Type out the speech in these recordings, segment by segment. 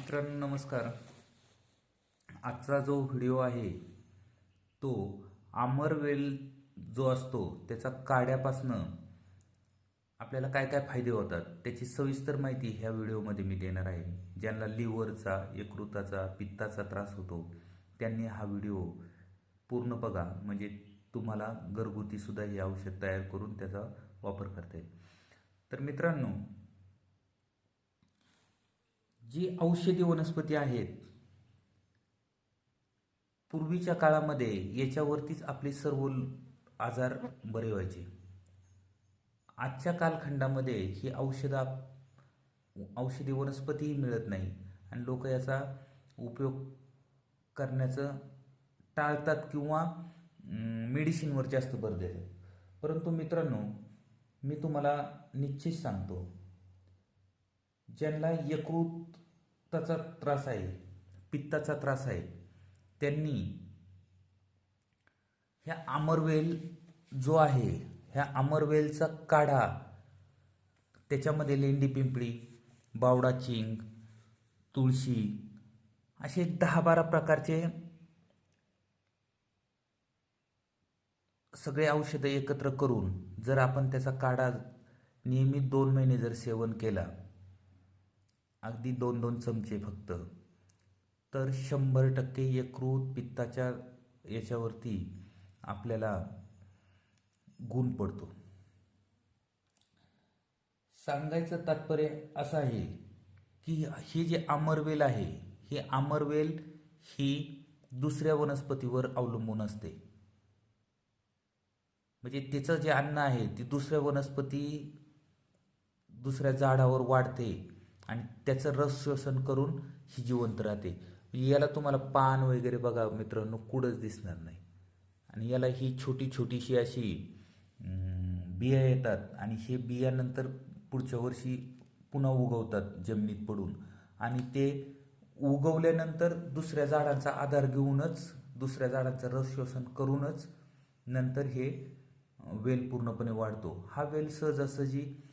मित्रांनो नमस्कार. आजचा जो व्हिडिओ आहे तो आमरवेल जो असतो त्याचा काड्यापासनं आपल्याला काय काय फायदे होतात त्याची सविस्तर माहिती ह्या व्हिडिओमध्ये मी देणार आहे. ज्यांना लिव्हरचा यकृताचा पित्ताचा त्रास होतो त्यांनी हा व्हिडिओ पूर्ण बघा. म्हणजे तुम्हाला घरगुतीसुद्धा हे औषध तयार करून त्याचा वापर करता येईल. तर मित्रांनो जी औषधी वनस्पती आहेत पूर्वीच्या काळामध्ये याच्यावरतीच आपले सर्व आजार बरे व्हायचे. आजच्या कालखंडामध्ये ही औषधा औषधी वनस्पतीही मिळत नाही आणि लोक याचा उपयोग करण्याचं टाळतात किंवा मेडिसिनवर जास्त भर देतात. परंतु मित्रांनो मी तुम्हाला निश्चित सांगतो ज्यांना यकृताचा त्रास आहे पित्ताचा त्रास आहे त्यांनी ह्या आमरवेल जो आहे ह्या अमरवेलचा काढा त्याच्यामध्ये लेंडी पिंपळी बावडा चिंग तुळशी असे दहा बारा प्रकारचे सगळे औषधं एकत्र करून जर आपण त्याचा काढा नियमित दोन महिने जर सेवन केला अगदी दोन दोन चमचे फक्त. तर शंभर टक्के यकृत पित्ताच्या याच्यावरती आपल्याला गुण पडतो. सांगायचं तात्पर्य असं आहे की हे जे आमरवेल आहे हे आमरवेल ही दुसऱ्या वनस्पतीवर अवलंबून असते. म्हणजे तिचं जे अन्न आहे ती दुसऱ्या वनस्पती दुसऱ्या झाडावर वाढते. आणि त्याचं रस श्वसन करून ही जिवंत राहते. म्हणजे याला तुम्हाला पान वगैरे बघा मित्रांनो कुठंच दिसणार नाही. आणि याला ही छोटी छोटीशी अशी बिया येतात आणि हे बियानंतर पुढच्या वर्षी पुन्हा उगवतात जमिनीत पडून. आणि ते उगवल्यानंतर दुसऱ्या झाडांचा आधार घेऊनच दुसऱ्या झाडांचं रस श्वसन करूनच नंतर हे वेल पूर्णपणे वाढतो. हा वेल सहजासहजी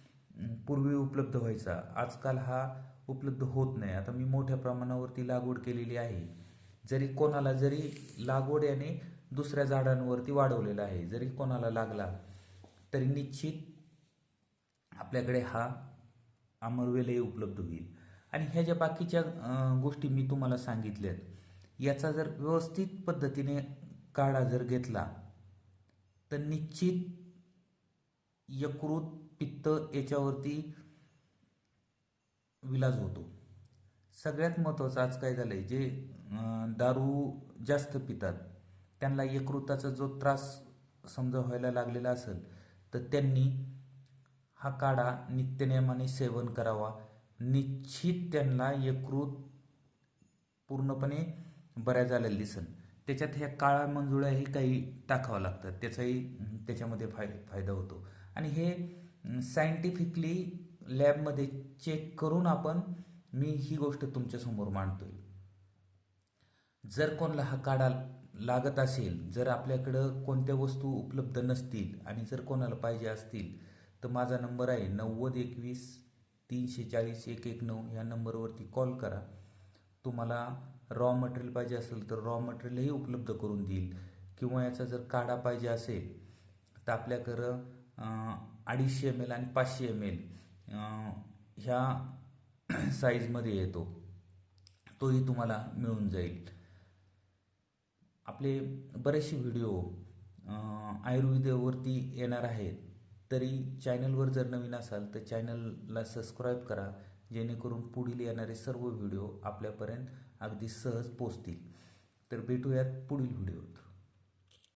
पूर्वी उपलब्ध व्हायचा. आजकाल हा उपलब्ध होत नाही. आता मी मोठ्या प्रमाणावरती लागवड केलेली आहे. जरी कोणाला जरी लागवड याने दुसऱ्या झाडांवरती वाढवलेला आहे जरी कोणाला लागला तरी निश्चित आपल्याकडे हा अमरवेलही उपलब्ध होईल. आणि ह्या ज्या बाकीच्या गोष्टी मी तुम्हाला सांगितल्यात याचा जर व्यवस्थित पद्धतीने काढा जर घेतला तर निश्चित यकृत पित्त याच्यावरती विलाज होतो. सगळ्यात महत्त्वाचं आज काय झालं आहे जे दारू जास्त पितात त्यांना यकृताचा जो त्रास समजा व्हायला लागलेला असेल तर त्यांनी हा काढा नित्यनियमाने सेवन करावा. निश्चित त्यांना यकृत पूर्णपणे बऱ्या झालेलं दिसन. त्याच्यात ह्या काळा मंजुळ्याही काही टाकावं लागतात त्याचाही त्याच्यामध्ये फाय फायदा होतो. आणि हे सायंटिफिकली लॅबमध्ये चेक करून आपण मी ही गोष्ट तुमच्यासमोर मांडतोय. जर कोणाला हा काढा लागत असेल जर आपल्याकडं कोणत्या वस्तू उपलब्ध नसतील आणि जर कोणाला पाहिजे असतील तर माझा नंबर आहे नव्वद एकवीस तीनशे चाळीस एक एक नऊ ह्या नंबरवरती कॉल करा. तुम्हाला रॉ मटेरियल पाहिजे असेल तर रॉ मटेरियलही उपलब्ध करून देईल. किंवा याचा जर काढा पाहिजे असेल तर आपल्याकडं अडीचशे एम एल आणि पाचशे एम एल ह्या साईजमध्ये येतो. तोही तुम्हाला मिळून जाईल. आपले बरेचसे व्हिडिओ आयुर्वेदावरती येणार आहेत. तरी चॅनलवर जर नवीन असाल तर चॅनलला सबस्क्राईब करा. जेणेकरून पुढील येणारे सर्व व्हिडिओ आपल्यापर्यंत अगदी सहज पोचतील तर भेटूयात पुढील व्हिडिओत